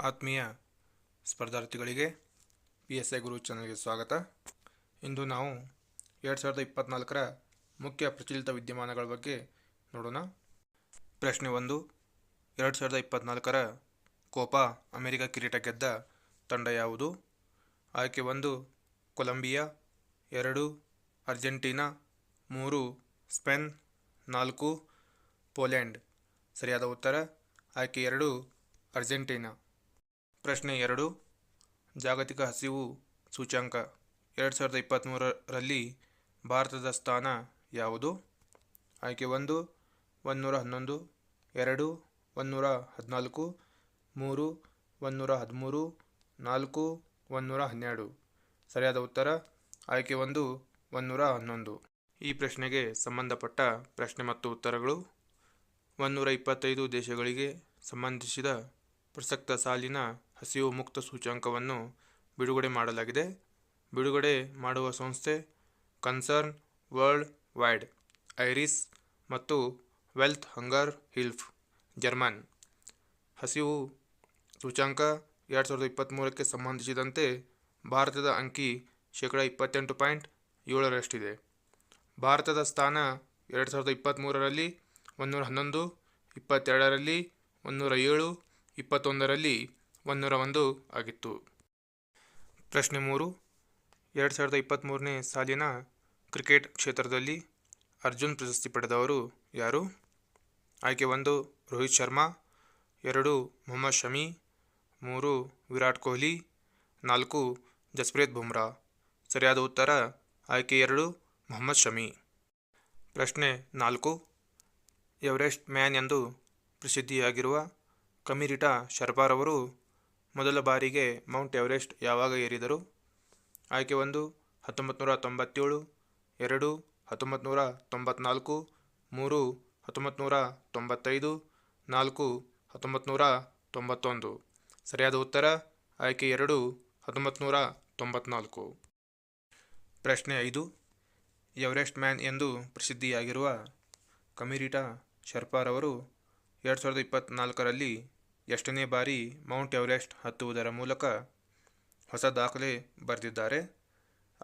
ಆತ್ಮೀಯ ಸ್ಪರ್ಧಾರ್ಥಿಗಳಿಗೆ P S I Guru ಚಾನಲ್ಗೆ ಸ್ವಾಗತ. ಇಂದು ನಾವು ಎರಡು ಸಾವಿರದ ಇಪ್ಪತ್ತ್ನಾಲ್ಕರ ಮುಖ್ಯ ಪ್ರಚಲಿತ ವಿದ್ಯಮಾನಗಳ ಬಗ್ಗೆ ನೋಡೋಣ. ಪ್ರಶ್ನೆ ಒಂದು, ಎರಡು ಸಾವಿರದ ಇಪ್ಪತ್ತ್ನಾಲ್ಕರ ಕೋಪಾ ಅಮೆರಿಕ ಕಿರೀಟ ಗೆದ್ದ ತಂಡ ಯಾವುದು? ಆಯ್ಕೆ ಒಂದು, ಕೊಲಂಬಿಯಾ, ಎರಡು, ಅರ್ಜೆಂಟೀನಾ, ಮೂರು, ಸ್ಪೇನ್, ನಾಲ್ಕು, ಪೋಲೆಂಡ್. ಸರಿಯಾದ ಉತ್ತರ, ಆಯ್ಕೆ ಎರಡು, ಅರ್ಜೆಂಟೀನಾ. ಪ್ರಶ್ನೆ ಎರಡು. ಜಾಗತಿಕ ಹಸಿವು ಸೂಚ್ಯಂಕ ಎರಡು ಸಾವಿರದ ಇಪ್ಪತ್ತ್ಮೂರರಲ್ಲಿ ಭಾರತದ ಸ್ಥಾನ ಯಾವುದು? ಆಯ್ಕೆ ಒಂದು ಒಂದುನೂರ ಹನ್ನೊಂದು, ಎರಡು ಒಂದುನೂರ ಹದಿನಾಲ್ಕು, ಮೂರು ಒಂದುನೂರ ಹದಿಮೂರು, ನಾಲ್ಕು ಒಂದುನೂರ ಹನ್ನೆರಡು. ಸರಿಯಾದ ಉತ್ತರ? ಆಯ್ಕೆ ಒಂದು ಒಂದುನೂರ ಹನ್ನೊಂದು. ಈ ಪ್ರಶ್ನೆಗೆ ಸಂಬಂಧಪಟ್ಟ ಪ್ರಶ್ನೆ ಮತ್ತು ಉತ್ತರಗಳು. ಒಂದುನೂರ ಇಪ್ಪತ್ತೈದು ದೇಶಗಳಿಗೆ ಸಂಬಂಧಿಸಿದ ಪ್ರಸಕ್ತ ಸಾಲಿನ ಹಸಿವು ಮುಕ್ತ ಸೂಚ್ಯಂಕವನ್ನು ಬಿಡುಗಡೆ ಮಾಡಲಾಗಿದೆ. ಬಿಡುಗಡೆ ಮಾಡುವ ಸಂಸ್ಥೆ ಕನ್ಸರ್ನ್ ವರ್ಲ್ಡ್ ವೈಡ್, ಐರಿಸ್ ಮತ್ತು ವೆಲ್ತ್ ಹಂಗರ್ ಹಿಲ್ಫ್, ಜರ್ಮನ್. ಹಸಿವು ಸೂಚ್ಯಂಕ ಎರಡು ಸಾವಿರದ ಇಪ್ಪತ್ತ್ಮೂರಕ್ಕೆ ಸಂಬಂಧಿಸಿದಂತೆ ಭಾರತದ ಅಂಕಿ ಶೇಕಡ ಇಪ್ಪತ್ತೆಂಟು ಪಾಯಿಂಟ್ ಏಳರಷ್ಟಿದೆ. ಭಾರತದ ಸ್ಥಾನ ಎರಡು ಸಾವಿರದ ಇಪ್ಪತ್ತ್ಮೂರರಲ್ಲಿ ಒಂದುನೂರ ಹನ್ನೊಂದು, ಇಪ್ಪತ್ತೆರಡರಲ್ಲಿ ಒಂದುನೂರ ಏಳು, ಇಪ್ಪತ್ತೊಂದರಲ್ಲಿ ಒಂದುನೂರ ಒಂದು ಆಗಿತ್ತು. ಪ್ರಶ್ನೆ ಮೂರು. ಎರಡು ಸಾವಿರದ ಇಪ್ಪತ್ತ್ಮೂರನೇ ಸಾಲಿನ ಕ್ರಿಕೆಟ್ ಕ್ಷೇತ್ರದಲ್ಲಿ ಅರ್ಜುನ್ ಪ್ರಶಸ್ತಿ ಪಡೆದವರು ಯಾರು? ಆಯ್ಕೆ ಒಂದು, ರೋಹಿತ್ ಶರ್ಮಾ. ಎರಡು, ಮೊಹಮ್ಮದ್ ಶಮಿ. ಮೂರು, ವಿರಾಟ್ ಕೊಹ್ಲಿ. ನಾಲ್ಕು, ಜಸ್ಪ್ರೀತ್ ಬುಮ್ರಾ. ಸರಿಯಾದ ಉತ್ತರ, ಆಯ್ಕೆ ಎರಡು, ಮೊಹಮ್ಮದ್ ಶಮಿ. ಪ್ರಶ್ನೆ ನಾಲ್ಕು. ಎವರೆಸ್ಟ್ ಮ್ಯಾನ್ ಎಂದು ಪ್ರಸಿದ್ಧಿಯಾಗಿರುವ ಕಮಿರಿಟಾ ಶರ್ಪಾರವರು ಮೊದಲ ಬಾರಿಗೆ ಮೌಂಟ್ ಎವರೆಸ್ಟ್ ಯಾವಾಗ ಏರಿದರು? ಆಯ್ಕೆ ಒಂದು ಹತ್ತೊಂಬತ್ತು ನೂರ ತೊಂಬತ್ತೇಳು, ಎರಡು ಹತ್ತೊಂಬತ್ತು ನೂರ ತೊಂಬತ್ನಾಲ್ಕು, ಮೂರು ಹತ್ತೊಂಬತ್ತು ನೂರ ತೊಂಬತ್ತೈದು, ನಾಲ್ಕು ಹತ್ತೊಂಬತ್ತು ನೂರ ತೊಂಬತ್ತೊಂದು. ಸರಿಯಾದ ಉತ್ತರ? ಆಯ್ಕೆ ಎರಡು ಹತ್ತೊಂಬತ್ತು ನೂರ ತೊಂಬತ್ನಾಲ್ಕು. ಪ್ರಶ್ನೆ ಐದು. ಎವರೆಸ್ಟ್ ಮ್ಯಾನ್ ಎಂದು ಪ್ರಸಿದ್ಧಿಯಾಗಿರುವ ಕಮಿರಿಟಾ ಶರ್ಪಾರವರು ಎರಡು ಸಾವಿರದ ಇಪ್ಪತ್ತ್ನಾಲ್ಕರಲ್ಲಿ ಎಷ್ಟನೇ ಬಾರಿ ಮೌಂಟ್ ಎವರೆಸ್ಟ್ ಹತ್ತುವುದರ ಮೂಲಕ ಹೊಸ ದಾಖಲೆ ಬರೆದಿದ್ದಾರೆ.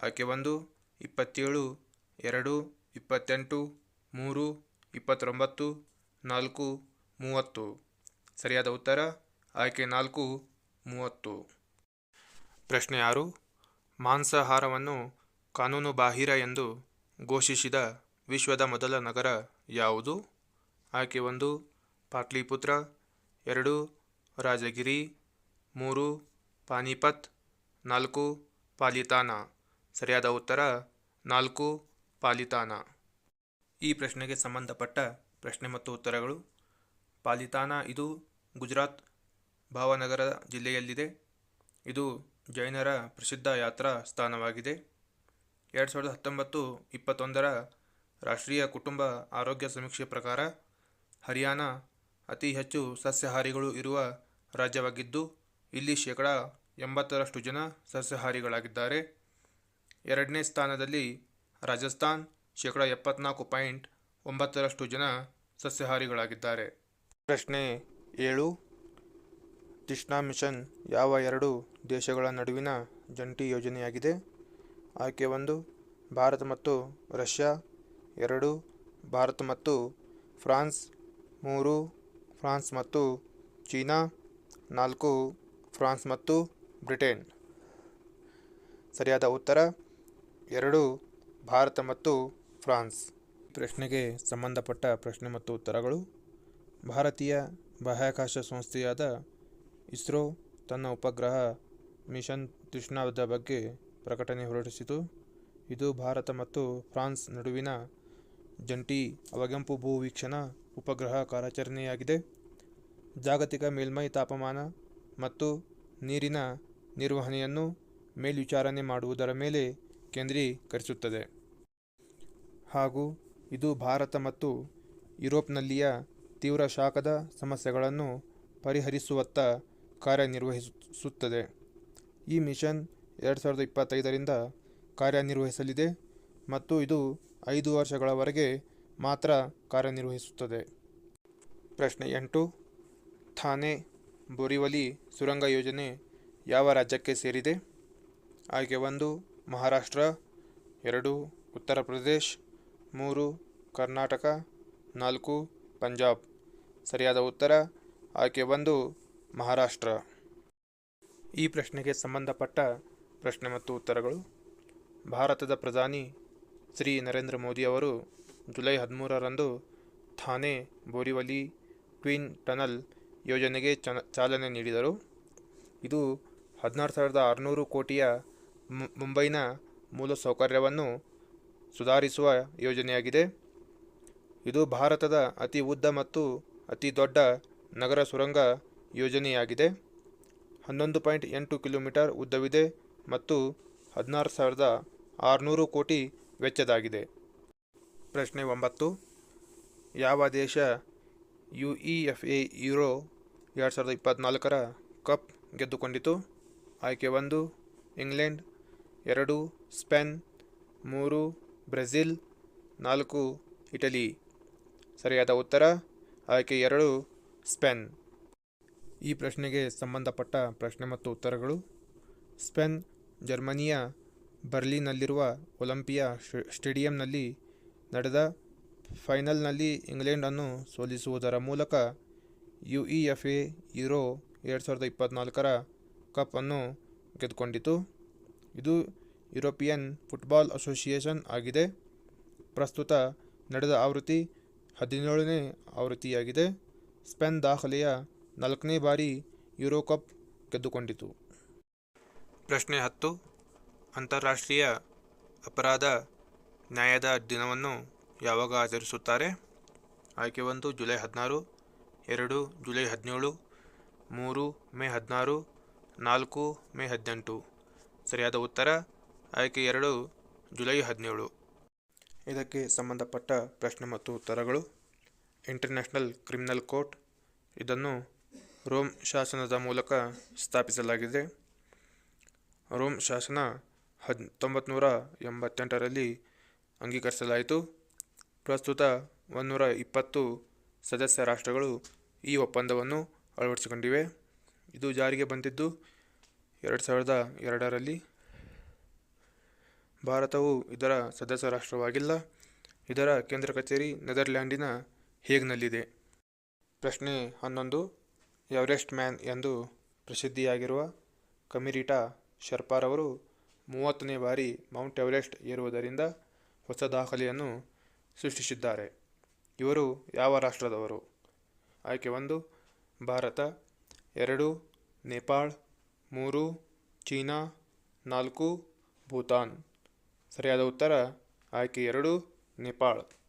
ಆಕೆ ಒಂದು, ಇಪ್ಪತ್ತೇಳು, ಎರಡು, ಇಪ್ಪತ್ತೆಂಟು, ಮೂರು, ಇಪ್ಪತ್ತೊಂಬತ್ತು, ನಾಲ್ಕು, ಮೂವತ್ತು. ಸರಿಯಾದ ಉತ್ತರ ಆಯ್ಕೆ ನಾಲ್ಕು, ಮೂವತ್ತು. ಪ್ರಶ್ನೆ ಆರು, ಮಾಂಸಾಹಾರವನ್ನು ಕಾನೂನುಬಾಹಿರ ಎಂದು ಘೋಷಿಸಿದ ವಿಶ್ವದ ಮೊದಲ ನಗರ ಯಾವುದು? ಆಯ್ಕೆ ಒಂದು, ಪಾಟ್ಲಿಪುತ್ರ ಎರಡು, ರಾಜಗಿರಿ. ಮೂರು, ಪಾನಿಪತ್. ನಾಲ್ಕು, ಪಾಲಿತಾನ. ಸರಿಯಾದ ಉತ್ತರ, ನಾಲ್ಕು, ಪಾಲಿತಾನ. ಈ ಪ್ರಶ್ನೆಗೆ ಸಂಬಂಧಪಟ್ಟ ಪ್ರಶ್ನೆ ಮತ್ತು ಉತ್ತರಗಳು. ಪಾಲಿತಾನ ಇದು ಗುಜರಾತ್ ಭಾವನಗರ ಜಿಲ್ಲೆಯಲ್ಲಿದೆ. ಇದು ಜೈನರ ಪ್ರಸಿದ್ಧ ಯಾತ್ರಾ ಸ್ಥಾನವಾಗಿದೆ. ಎರಡು ಸಾವಿರದ ಹತ್ತೊಂಬತ್ತು ಇಪ್ಪತ್ತೊಂದರ ರಾಷ್ಟ್ರೀಯ ಕುಟುಂಬ ಆರೋಗ್ಯ ಸಮೀಕ್ಷೆ ಪ್ರಕಾರ ಹರಿಯಾಣ ಅತಿ ಹೆಚ್ಚು ಸಸ್ಯಾಹಾರಿಗಳು ಇರುವ ರಾಜ್ಯವಾಗಿದ್ದು, ಇಲ್ಲಿ ಶೇಕಡ ಎಂಬತ್ತರಷ್ಟು ಜನ ಸಸ್ಯಾಹಾರಿಗಳಾಗಿದ್ದಾರೆ. ಎರಡನೇ ಸ್ಥಾನದಲ್ಲಿ ರಾಜಸ್ಥಾನ್, ಶೇಕಡ ಎಪ್ಪತ್ನಾಲ್ಕು ಪಾಯಿಂಟ್ ಒಂಬತ್ತರಷ್ಟು ಜನ ಸಸ್ಯಾಹಾರಿಗಳಾಗಿದ್ದಾರೆ. ಪ್ರಶ್ನೆ ಏಳು, ತಿಷ್ಣಾ ಮಿಷನ್ ಯಾವ ಎರಡು ದೇಶಗಳ ನಡುವಿನ ಜಂಟಿ ಯೋಜನೆಯಾಗಿದೆ? ಆಯ್ಕೆ ಒಂದು, ಭಾರತ ಮತ್ತು ರಷ್ಯಾ. ಎರಡು, ಭಾರತ ಮತ್ತು ಫ್ರಾನ್ಸ್. ಮೂರು ಫ್ರಾನ್ಸ್ ಮತ್ತು ಚೀನಾ, ನಾಲ್ಕು ಫ್ರಾನ್ಸ್ ಮತ್ತು ಬ್ರಿಟೇನ್. ಸರಿಯಾದ ಉತ್ತರ, ಎರಡು ಭಾರತ ಮತ್ತು ಫ್ರಾನ್ಸ್. ಪ್ರಶ್ನೆಗೆ ಸಂಬಂಧಪಟ್ಟ ಪ್ರಶ್ನೆ ಮತ್ತು ಉತ್ತರಗಳು. ಭಾರತೀಯ ಬಾಹ್ಯಾಕಾಶ ಸಂಸ್ಥೆಯಾದ ಇಸ್ರೋ ತನ್ನ ಉಪಗ್ರಹ ಮಿಷನ್ ತೃಷ್ಣಾದ ಬಗ್ಗೆ ಪ್ರಕಟಣೆ ಹೊರಡಿಸಿತು. ಇದು ಭಾರತ ಮತ್ತು ಫ್ರಾನ್ಸ್ ನಡುವಿನ ಜಂಟಿ ಅವಗೆಂಪು ಭೂವೀಕ್ಷಣಾ ಉಪಗ್ರಹ ಕಾರ್ಯಾಚರಣೆಯಾಗಿದೆ ಜಾಗತಿಕ ಮೇಲ್ಮೈ ತಾಪಮಾನ ಮತ್ತು ನೀರಿನ ನಿರ್ವಹಣೆಯನ್ನು ಮೇಲ್ವಿಚಾರಣೆ ಮಾಡುವುದರ ಮೇಲೆ ಕೇಂದ್ರೀಕರಿಸುತ್ತದೆ. ಹಾಗೂ ಇದು ಭಾರತ ಮತ್ತು ಯುರೋಪ್ನಲ್ಲಿಯ ತೀವ್ರ ಶಾಖದ ಸಮಸ್ಯೆಗಳನ್ನು ಪರಿಹರಿಸುವತ್ತ ಕಾರ್ಯನಿರ್ವಹಿಸುತ್ತದೆ. ಈ ಮಿಷನ್ ಎರಡು ಸಾವಿರದ ಇಪ್ಪತ್ತೈದರಿಂದ ಕಾರ್ಯನಿರ್ವಹಿಸಲಿದೆ ಮತ್ತು ಇದು ಐದು ವರ್ಷಗಳವರೆಗೆ ಮಾತ್ರ ಕಾರ್ಯನಿರ್ವಹಿಸುತ್ತದೆ. ಪ್ರಶ್ನೆ ಎಂಟು. ಥಾನೆ, ಬೋರಿವಲಿ, ಸುರಂಗ ಯೋಜನೆ ಯಾವ ರಾಜ್ಯಕ್ಕೆ ಸೇರಿದೆ? ಆಯ್ಕೆ ಒಂದು, ಮಹಾರಾಷ್ಟ್ರ. ಎರಡು, ಉತ್ತರ ಪ್ರದೇಶ್. ಮೂರು, ಕರ್ನಾಟಕ. ನಾಲ್ಕು, ಪಂಜಾಬ್. ಸರಿಯಾದ ಉತ್ತರ? ಆಯ್ಕೆ ಒಂದು, ಮಹಾರಾಷ್ಟ್ರ. ಈ ಪ್ರಶ್ನೆಗೆ ಸಂಬಂಧಪಟ್ಟ ಪ್ರಶ್ನೆ ಮತ್ತು ಉತ್ತರಗಳು. ಭಾರತದ ಪ್ರಧಾನಿ ಶ್ರೀ ನರೇಂದ್ರ ಮೋದಿ ಅವರು ಜುಲೈ ಹದಿಮೂರರಂದು ಥಾನೆ ಬೋರಿವಲಿ ಟ್ವಿನ್ ಟನಲ್ ಯೋಜನೆಗೆ ಚಾಲನೆ ನೀಡಿದರು. ಇದು ಹದಿನಾರು ಸಾವಿರದ ಆರುನೂರು ಕೋಟಿಯ ಮುಂಬೈನ ಮೂಲಸೌಕರ್ಯವನ್ನು ಸುಧಾರಿಸುವ ಯೋಜನೆಯಾಗಿದೆ. ಇದು ಭಾರತದ ಅತಿ ಉದ್ದ ಮತ್ತು ಅತಿ ದೊಡ್ಡ ನಗರ ಸುರಂಗ ಯೋಜನೆಯಾಗಿದೆ. ಹನ್ನೊಂದು ಪಾಯಿಂಟ್ ಎಂಟು ಕಿಲೋಮೀಟರ್ ಉದ್ದವಿದೆ ಮತ್ತು ಹದಿನಾರು ಸಾವಿರದ ಆರುನೂರು ಕೋಟಿ ವೆಚ್ಚದಾಗಿದೆ. ಪ್ರಶ್ನೆ ಒಂಬತ್ತು. ಯಾವ ದೇಶ U E F A Euro ಎರಡು ಸಾವಿರದ ಇಪ್ಪತ್ತ್ನಾಲ್ಕರ ಕಪ್ ಗೆದ್ದುಕೊಂಡಿತು? ಆಯ್ಕೆ ಒಂದು, ಇಂಗ್ಲೆಂಡ್. ಎರಡು, ಸ್ಪೇನ್. ಮೂರು, ಬ್ರೆಜಿಲ್. ನಾಲ್ಕು, ಇಟಲಿ. ಸರಿಯಾದ ಉತ್ತರ? ಆಯ್ಕೆ ಎರಡು, ಸ್ಪೇನ್. ಈ ಪ್ರಶ್ನೆಗೆ ಸಂಬಂಧಪಟ್ಟ ಪ್ರಶ್ನೆ ಮತ್ತು ಉತ್ತರಗಳು. ಸ್ಪೇನ್, ಜರ್ಮನಿಯ ಬರ್ಲಿನ್ನಲ್ಲಿರುವ ಒಲಿಂಪಿಯಾ ಸ್ಟೇ- ಸ್ಟೇಡಿಯಂನಲ್ಲಿ ನಡೆದ ಫೈನಲ್ನಲ್ಲಿ ಇಂಗ್ಲೆಂಡನ್ನು ಸೋಲಿಸುವುದರ ಮೂಲಕ U E F A Euro ಎರಡು ಸಾವಿರದ ಇಪ್ಪತ್ತ್ನಾಲ್ಕರ ಕಪ್ಪನ್ನು ಗೆದ್ದುಕೊಂಡಿತು. ಇದು ಯುರೋಪಿಯನ್ ಫುಟ್ಬಾಲ್ ಅಸೋಸಿಯೇಷನ್ ಆಗಿದೆ. ಪ್ರಸ್ತುತ ನಡೆದ ಆವೃತ್ತಿ ಹದಿನೇಳನೇ ಆವೃತ್ತಿಯಾಗಿದೆ. ಸ್ಪೆನ್ ದಾಖಲೆಯ ನಾಲ್ಕನೇ ಬಾರಿ ಯುರೋ ಕಪ್ ಗೆದ್ದುಕೊಂಡಿತು. ಪ್ರಶ್ನೆ ಹತ್ತು. ಅಂತಾರಾಷ್ಟ್ರೀಯ ಅಪರಾಧ ನ್ಯಾಯದ ದಿನವನ್ನು ಯಾವಾಗ ಆಚರಿಸುತ್ತಾರೆ? ಆಯ್ಕೆ ಒಂದು ಜುಲೈ ಹದಿನಾರು, ಎರಡು ಜುಲೈ ಹದಿನೇಳು, ಮೂರು ಮೇ ಹದಿನಾರು, ನಾಲ್ಕು ಮೇ ಹದಿನೆಂಟು. ಸರಿಯಾದ ಉತ್ತರ, ಆಯ್ಕೆ ಎರಡು ಜುಲೈ ಹದಿನೇಳು. ಇದಕ್ಕೆ ಸಂಬಂಧಪಟ್ಟ ಪ್ರಶ್ನೆ ಮತ್ತು ಉತ್ತರಗಳು. ಇಂಟರ್ನ್ಯಾಷನಲ್ ಕ್ರಿಮಿನಲ್ ಕೋರ್ಟ್, ಇದನ್ನು ರೋಮ್ ಶಾಸನದ ಮೂಲಕ ಸ್ಥಾಪಿಸಲಾಗಿದೆ. ರೋಮ್ ಶಾಸನ ಹದ್ ತೊಂಬತ್ನೂರ ಎಂಬತ್ತೆಂಟರಲ್ಲಿ ಅಂಗೀಕರಿಸಲಾಯಿತು. ಪ್ರಸ್ತುತ ಒಂದೂರ ಇಪ್ಪತ್ತು ಸದಸ್ಯ ರಾಷ್ಟ್ರಗಳು ಈ ಒಪ್ಪಂದವನ್ನು ಅಳವಡಿಸಿಕೊಂಡಿವೆ. ಇದು ಜಾರಿಗೆ ಬಂದಿದ್ದು ಎರಡು ಸಾವಿರದ ಎರಡರಲ್ಲಿ. ಭಾರತವು ಇದರ ಸದಸ್ಯ ರಾಷ್ಟ್ರವಾಗಿಲ್ಲ. ಇದರ ಕೇಂದ್ರ ಕಚೇರಿ ನೆದರ್ಲ್ಯಾಂಡಿನ ಹೇಗ್ನಲ್ಲಿದೆ? ಪ್ರಶ್ನೆ ಹನ್ನೊಂದು. ಎವರೆಸ್ಟ್ ಮ್ಯಾನ್ ಎಂದು ಪ್ರಸಿದ್ಧಿಯಾಗಿರುವ ಕಮಿರಿಟಾ ಶರ್ಪಾರವರು ಮೂವತ್ತನೇ ಬಾರಿ ಮೌಂಟ್ ಎವರೆಸ್ಟ್ ಏರುವುದರಿಂದ ಹೊಸ ದಾಖಲೆಯನ್ನು ಸೃಷ್ಟಿಸಿದ್ದಾರೆ. ಇವರು ಯಾವ ರಾಷ್ಟ್ರದವರು? ಆಯ್ಕೆ ಒಂದು, ಭಾರತ. ಎರಡು, ನೇಪಾಳ್. ಮೂರು, ಚೀನಾ. ನಾಲ್ಕು, ಭೂತಾನ್. ಸರಿಯಾದ ಉತ್ತರ, ಆಯ್ಕೆ ಎರಡು, ನೇಪಾಳ್.